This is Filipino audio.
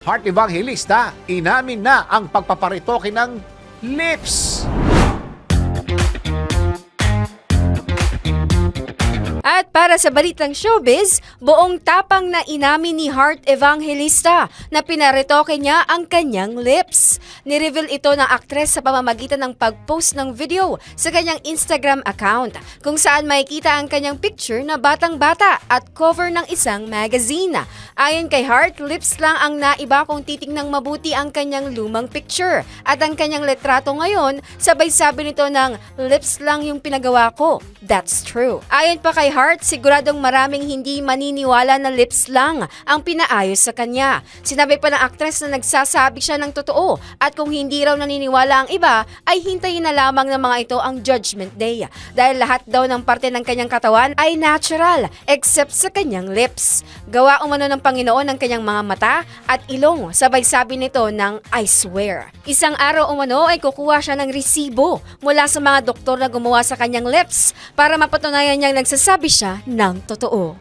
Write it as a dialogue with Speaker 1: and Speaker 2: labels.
Speaker 1: Heart Evangelista, inamin na ang pagpaparitoke ng lips.
Speaker 2: At para sa balitang showbiz, buong tapang na inamin ni Heart Evangelista na pinaretoke niya ang kanyang lips. Nireveal ito ng aktres sa pamamagitan ng pag-post ng video sa kanyang Instagram account kung saan makikita ang kanyang picture na batang-bata at cover ng isang magazine. Ayon kay Heart, lips lang ang naiba kung titingnang mabuti ang kanyang lumang picture at ang kanyang letrato ngayon, sabay sabi nito ng lips lang yung pinagawa ko. That's true. Ayon pa kay Hart, siguradong maraming hindi maniniwala na lips lang ang pinaayos sa kanya. Sinabi pa ng aktres na nagsasabi siya ng totoo at kung hindi raw naniniwala ang iba, ay hintayin na lamang ng mga ito ang judgment day. Dahil lahat daw ng parte ng kanyang katawan ay natural except sa kanyang lips. Gawa umano ng Panginoon ang kanyang mga mata at ilong, sabay sabi nito ng I swear. Isang araw umano ay kukuha siya ng resibo mula sa mga doktor na gumawa sa kanyang lips para mapatunayan niyang nagsasabi siya ng totoo.